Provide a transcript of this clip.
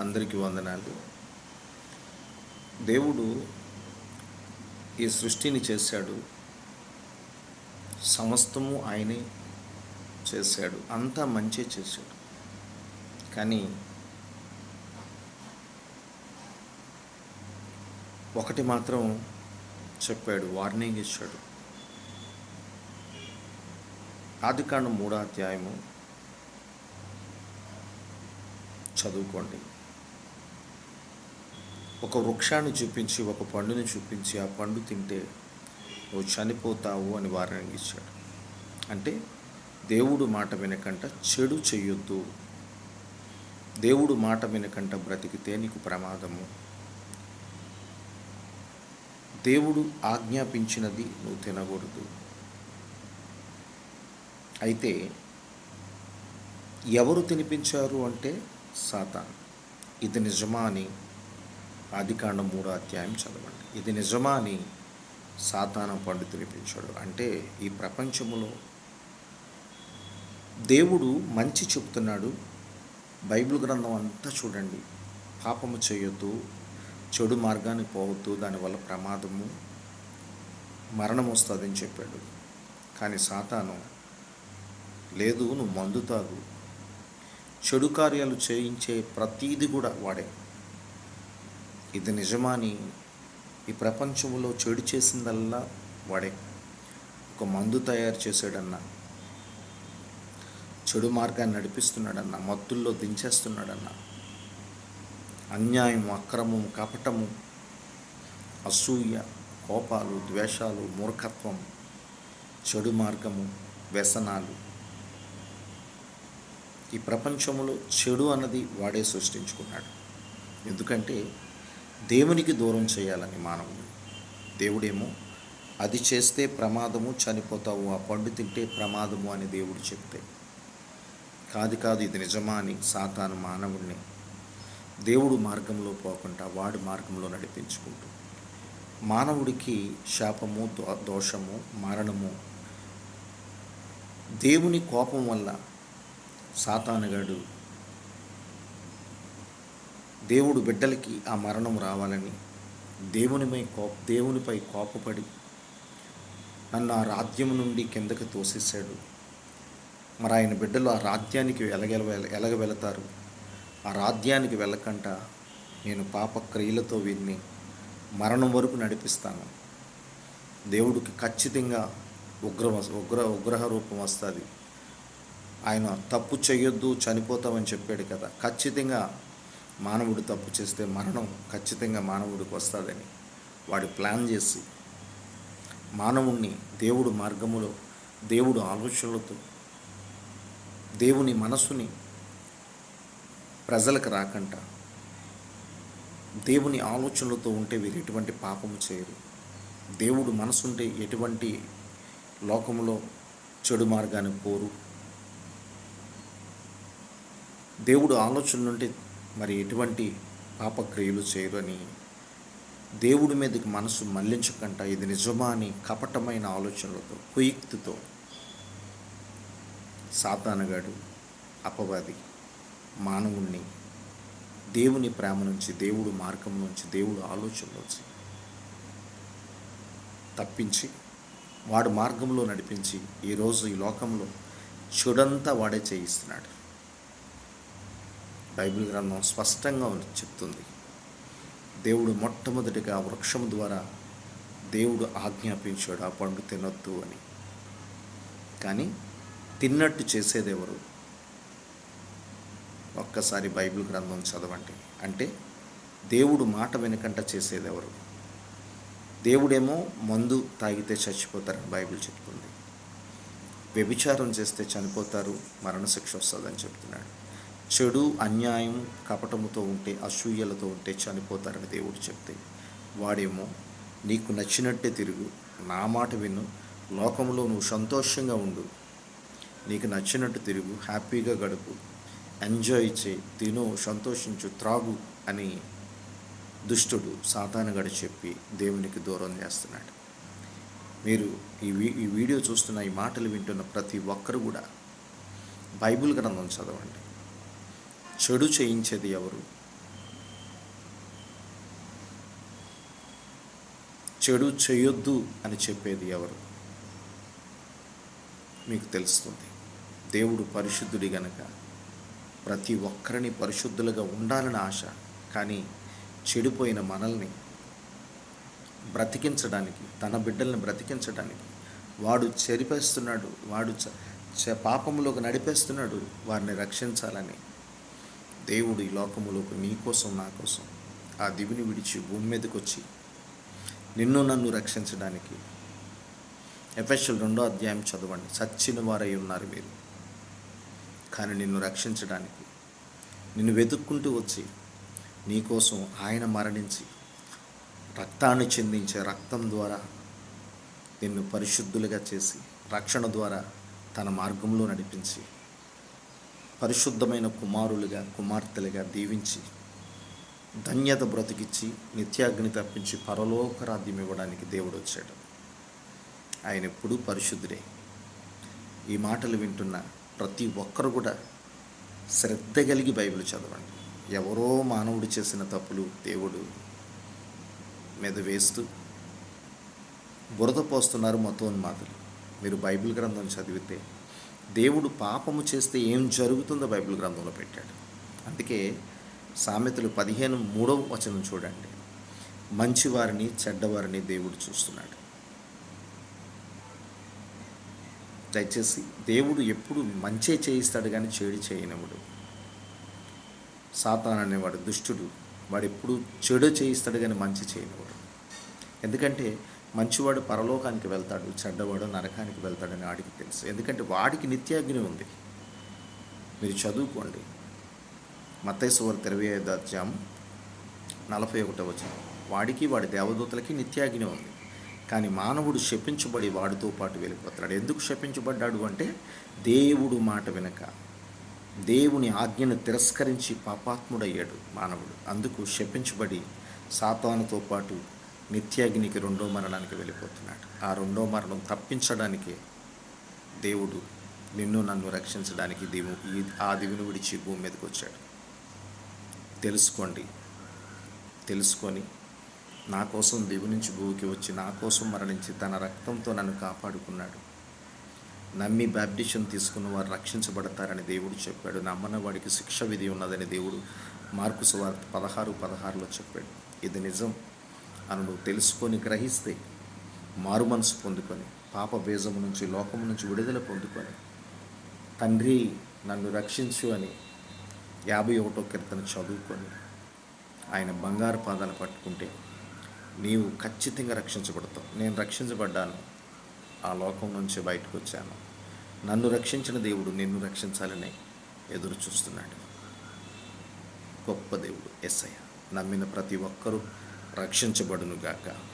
అందరికీ వందనాలు. దేవుడు ఈ సృష్టిని చేశాడు. సమస్తము ఆయనే చేశాడు. అంతా మంచి చేశాడు. కానీ ఒకటి మాత్రం చెప్పాడు వార్నింగ్ ఇచ్చాడు. ఆదికాండం మూడో అధ్యాయము చదువుకోండి. ఒక వృక్షాన్ని చూపించి ఒక పండుని చూపించి ఆ పండు తింటే నువ్వు చనిపోతావు అని వార్నింగ్ ఇచ్చాడు. అంటే దేవుడు మాట వినకంట చెడు చెయ్యొద్దు. దేవుడు మాట వినకంట బ్రతికితే నీకు ప్రమాదము. దేవుడు ఆజ్ఞాపించినది నువ్వు తినకూడదు. అయితే ఎవరు తినిపించారు అంటే సాతాన్. ఇది నిజమా అని ఆదికాండం మూడో అధ్యాయం చదవండి. ఇది నిజమా అని సాతాన పండు తినిపించాడు అంటే ఈ ప్రపంచంలో దేవుడు మంచి చెప్తున్నాడు. బైబిల్ గ్రంథం అంతా చూడండి. పాపము చేయొద్దు చెడు మార్గానికి పోవద్దు దానివల్ల ప్రమాదము మరణం వస్తుందని చెప్పాడు. కానీ సాతాను లేదు నువ్వు మందు తాగు. చెడు కార్యాలు చేయించే ప్రతీది కూడా వాడే. ఇది నిజమాని ఈ ప్రపంచంలో చెడు చేసిందల్లా వాడే. ఒక మందు తయారు చేశాడన్న. చెడు మార్గాన్ని నడిపిస్తున్నాడన్న. మత్తుల్లో దించేస్తున్నాడన్న. అన్యాయం అక్రమం కపటము అసూయ కోపాలు ద్వేషాలు మూర్ఖత్వం చెడు మార్గము వ్యసనాలు. ఈ ప్రపంచంలో చెడు అన్నది వాడే సృష్టించుకున్నాడు. ఎందుకంటే దేవునికి దూరం చేయాలని మానవుడు. దేవుడేమో అది చేస్తే ప్రమాదము చనిపోతావు ఆ పండు తింటే ప్రమాదము అని దేవుడు చెప్తే. కాదు కాదు ఇది నిజమా అని సాతాను మానవుడిని దేవుడు మార్గంలో పోకుండా వాడి మార్గంలో నడిపించుకుంటూ. మానవుడికి శాపము దో దోషము మరణము దేవుని కోపం వల్ల సాతానుగాడు దేవుడు బిడ్డలకి ఆ మరణం రావాలని దేవునిపై కోప దేవునిపై కోపపడి నన్ను ఆ రాజ్యం నుండి కిందకి తోసేశాడు. మరి ఆయన బిడ్డలు ఆ రాజ్యానికి ఎలగెల ఎలగ వెళతారు ఆ రాజ్యానికి వెళ్ళకంట నేను పాప క్రియలతో వీరిని మరణం వరకు నడిపిస్తాను. దేవుడికి ఖచ్చితంగా ఉగ్ర ఉగ్ర ఉగ్రహ రూపం వస్తుంది. ఆయన తప్పు చేయొద్దు చనిపోతామని చెప్పాడు కదా. ఖచ్చితంగా మానవుడు తప్పు చేస్తే మరణం ఖచ్చితంగా మానవుడికి వస్తుందని వాడు ప్లాన్ చేసి మానవుణ్ణి దేవుడు మార్గములో దేవుడు ఆలోచనలతో దేవుని మనసుని ప్రజలకు రాకంట. దేవుని ఆలోచనలతో ఉంటే వీరు ఎటువంటి పాపము చేయరు. దేవుడు మనసుంటే ఎటువంటి లోకములో చెడు మార్గాన్ని కోరు దేవుడు ఆలోచనలుంటే మరి ఎటువంటి పాపక్రియలు చేయరు అని దేవుడి మీదకి మనసు మళ్ళించకంట ఇది నిజమా అని కపటమైన ఆలోచనలతో కుయుక్తితో. సాతానగాడు అపవాది మానవుణ్ణి దేవుని ప్రేమ నుంచి దేవుడు మార్గం నుంచి దేవుడు ఆలోచన నుంచి తప్పించి వాడు మార్గంలో నడిపించి ఈరోజు ఈ లోకంలో చెడంతా వాడే చేయిస్తున్నాడు. బైబిల్ గ్రంథం స్పష్టంగా చెప్తుంది. దేవుడు మొట్టమొదటిగా వృక్షం ద్వారా దేవుడు ఆజ్ఞాపించాడు ఆ పండు తినొద్దు అని. కానీ తిన్నట్టు చేసేది ఎవరు? ఒక్కసారి బైబిల్ గ్రంథం చదవండి. అంటే దేవుడు మాట వెనుకంట చేసేదెవరు దేవుడేమో మందు తాగితే చచ్చిపోతారని బైబిల్ చెప్తుంది. వ్యభిచారం చేస్తే చనిపోతారు మరణశిక్ష వస్తుందని చెప్తున్నాడు. చెడు అన్యాయం కపటముతో ఉంటే అసూయలతో ఉంటే చనిపోతారని దేవుడు చెప్తే వాడేమో నీకు నచ్చినట్టే తిరుగు నా మాట విను లోకంలో నువ్వు సంతోషంగా ఉండు. నీకు నచ్చినట్టు తిరుగు హ్యాపీగా గడుపు. ఎంజాయ్ చేయి తిను సంతోషించు త్రాగు అని దుష్టుడు సాతానుగడు చెప్పి దేవునికి దూరం చేస్తున్నాడు. మీరు ఈ వీ ఈ వీడియో చూస్తున్న ఈ మాటలు వింటున్న ప్రతి ఒక్కరు కూడా బైబిల్ గ్రంథం చదవండి. చెడు చేయించేది ఎవరు? చెడు చేయొద్దు అని చెప్పేది ఎవరు? మీకు తెలుస్తుంది. దేవుడు పరిశుద్ధుడి గనక ప్రతి ఒక్కరిని పరిశుద్ధులుగా ఉండాలని ఆశ కానీ చెడిపోయిన మనల్ని బ్రతికించడానికి తన బిడ్డల్ని బ్రతికించడానికి వాడు చెరిపేస్తున్నాడు వాడు చ పాపంలోకి నడిపేస్తున్నాడు వారిని రక్షించాలని దేవుడు ఈ లోకములోకి నీ కోసం నా కోసం ఆ దివిని విడిచి భూమి మీదకి వచ్చి నిన్ను నన్ను రక్షించడానికి ఎఫెషల్ రెండో అధ్యాయం చదవండి. చచ్చిన వారై ఉన్నారు మీరు. కానీ నిన్ను రక్షించడానికి నిన్ను వెతుక్కుంటూ వచ్చి నీకోసం ఆయన మరణించి రక్తాన్ని చెందించే రక్తం ద్వారా నిన్ను పరిశుద్ధులుగా చేసి రక్షణ ద్వారా తన మార్గంలో నడిపించి పరిశుద్ధమైన కుమారులుగా కుమార్తెలుగా దీవించి ధన్యత బ్రతికిచ్చి నిత్యాగ్ని తప్పించి పరలోకరాధ్యం ఇవ్వడానికి దేవుడు వచ్చాడు. ఆయన ఎప్పుడూ పరిశుద్ధుడే. ఈ మాటలు వింటున్న ప్రతి ఒక్కరు కూడా శ్రద్ధ కలిగి బైబిల్ చదవండి. ఎవరో మానవుడు చేసిన తప్పులు దేవుడు మీద వేస్తూ బురద పోస్తున్నారు మతోన్మాతులు మీరు బైబిల్ గ్రంథం చదివితే దేవుడు పాపము చేస్తే ఏం జరుగుతుందో బైబిల్ గ్రంథంలో పెట్టాడు. అందుకే సామెతలు పదిహేను మూడవ వచనం చూడండి. మంచివారిని చెడ్డవారిని దేవుడు చూస్తున్నాడు. దయచేసి దేవుడు ఎప్పుడు మంచే చేయిస్తాడు కానీ చెడు చేయనివాడు సాతాన్ అనేవాడు దుష్టుడు వాడు ఎప్పుడు చెడు చేయిస్తాడు కానీ మంచి చేయనివాడు ఎందుకంటే మంచివాడు పరలోకానికి వెళ్తాడు చెడ్డవాడు నరకానికి వెళ్తాడని వాడికి తెలుసు. ఎందుకంటే వాడికి నిత్యాగ్ని ఉంది. మీరు చదువుకోండి. మత్తైసువారు ఇరవై ఐదు అధ్యాయం నలభై ఒకటో వచ్చిన వాడికి వాడి దేవదూతలకి నిత్యాగ్ని ఉంది. కానీ మానవుడు శపించబడి వాడితో పాటు వెళ్ళిపోతున్నాడు ఎందుకు శపించబడ్డాడు అంటే దేవుడు మాట వినక. దేవుని ఆజ్ఞను తిరస్కరించి పాపాత్ముడయ్యాడు మానవుడు. అందుకు శపించబడి సాతానుతో పాటు నిత్యాగ్నికి రెండో మరణానికి వెళ్ళిపోతున్నాడు. ఆ రెండో మరణం తప్పించడానికి దేవుడు నిన్ను నన్ను రక్షించడానికి దివు ఈ ఆ దివిని విడిచి భూమి మీదకి వచ్చాడు. తెలుసుకోండి. తెలుసుకొని నా కోసం దివి నుంచి భూమికి వచ్చి నా కోసం మరణించి తన రక్తంతో నన్ను కాపాడుకున్నాడు. నమ్మి బ్యాప్టిషన్ తీసుకున్న వారు రక్షించబడతారని దేవుడు చెప్పాడు. నమ్మన వాడికి శిక్ష విధి ఉన్నదని దేవుడు మార్కు సువార్త పదహారు పదహారులో చెప్పాడు. ఇది నిజం. అని నువ్వు తెలుసుకొని గ్రహిస్తే మారు మనసు పొందుకొని పాప బీజము నుంచి లోకము నుంచి విడుదల పొందుకొని తండ్రి నన్ను రక్షించు అని యాభై ఒకటో కీర్తన చదువుకొని ఆయన బంగారు పాదాలు పట్టుకుంటే నీవు ఖచ్చితంగా రక్షించబడతావు. నేను రక్షించబడ్డాను. ఆ లోకం నుంచి బయటకు వచ్చాను. నన్ను రక్షించిన దేవుడు నిన్ను రక్షించాలని ఎదురు చూస్తున్నాడు. గొప్ప దేవుడు ఎస్ఐ నమ్మిన ప్రతి ఒక్కరూ రక్షించబడునుగాక.